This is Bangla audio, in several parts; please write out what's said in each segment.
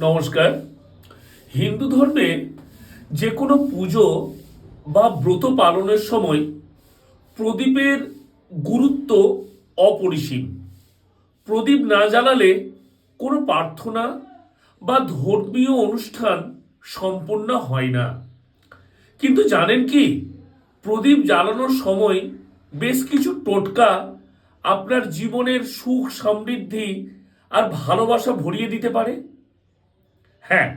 নমস্কার। হিন্দু ধর্মে যে কোনো পুজো বা ব্রত পালনের সময় প্রদীপের গুরুত্ব অপরিসীম। প্রদীপ না জ্বালালে কোনো প্রার্থনা বা ধর্মীয় অনুষ্ঠান সম্পন্ন হয় না। কিন্তু জানেন কি? প্রদীপ জ্বালানোর সময় বেশ কিছু টোটকা আপনার জীবনের সুখ সমৃদ্ধি আর ভালোবাসা ভরিয়ে দিতে পারে। হ্যাঁ।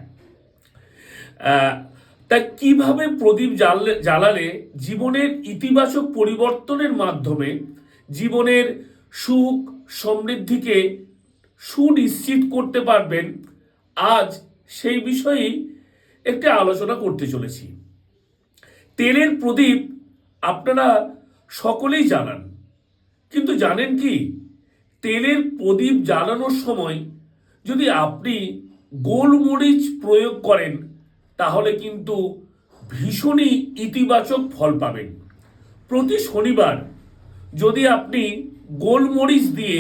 তাই কীভাবে প্রদীপ জ্বাললে জ্বালালে জীবনের ইতিবাচক পরিবর্তনের মাধ্যমে জীবনের সুখ সমৃদ্ধিকে সুনিশ্চিত করতে পারবেন? আজ সেই বিষয়েই একটি আলোচনা করতে চলেছি। তেলের প্রদীপ আপনারা সকলেই জানান কিন্তু জানেন কি? তেলের প্রদীপ জ্বালানোর সময় যদি আপনি গোলমরিচ প্রয়োগ করেন, তাহলে কিন্তু ভীষণই ইতিবাচক ফল পাবেন। প্রতি শনিবার যদি আপনি গোলমরিচ দিয়ে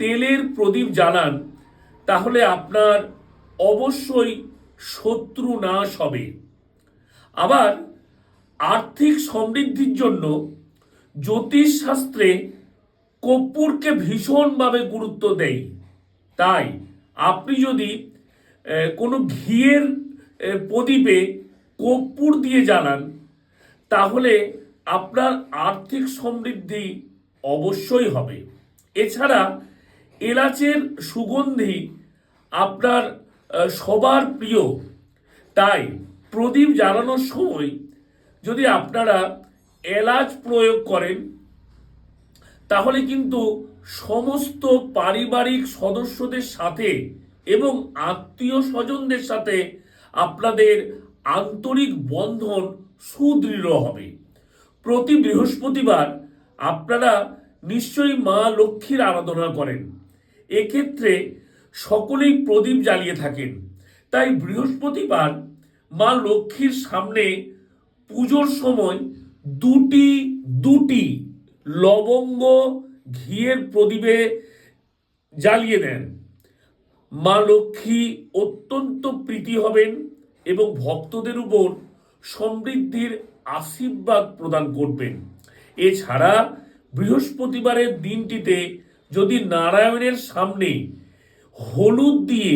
তেলের প্রদীপ জ্বালান, তাহলে আপনার অবশ্যই শত্রু নাশ হবে। আবার আর্থিক সমৃদ্ধির জন্য জ্যোতিষশাস্ত্রে কর্পূরকে ভীষণভাবে গুরুত্ব দেয়। তাই আপনি যদি কোনো ঘিয়ের প্রদীপে কর্পূর দিয়ে জ্বালান তাহলে আপনার আর্থিক সমৃদ্ধি অবশ্যই হবে। এছাড়া এলাচের সুগন্ধি আপনার সবার প্রিয়। তাই প্রদীপ জ্বালানোর সময় যদি আপনারা এলাচ প্রয়োগ করেন, তাহলে কিন্তু সমস্ত পারিবারিক সদস্যদের সাথে এবং আত্মীয় স্বজনদের সাথে আপনাদের আন্তরিক বন্ধন সুদৃঢ় হবে। প্রতি বৃহস্পতিবার আপনারা নিশ্চয়ই মা লক্ষ্মীর আরাধনা করেন। এক্ষেত্রে সকলেই প্রদীপ জ্বালিয়ে থাকেন। তাই বৃহস্পতিবার মা লক্ষ্মীর সামনে পুজোর সময় দুটি দুটি লবঙ্গ ঘিয়ের প্রদীপে জ্বালিয়ে দেন। মা লক্ষ্মী অত্যন্ত প্রীতি হবেন এবং ভক্তদের উপর সমৃদ্ধির আশীর্বাদ প্রদান করবেন। এছাড়া বৃহস্পতিবারের দিনটিতে যদি নারায়ণের সামনে হলুদ দিয়ে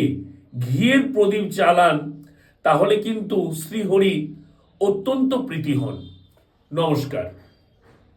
ঘিয়ের প্রদীপ চালান তাহলে কিন্তু শ্রীহরি অত্যন্ত প্রীতি হন। নমস্কার।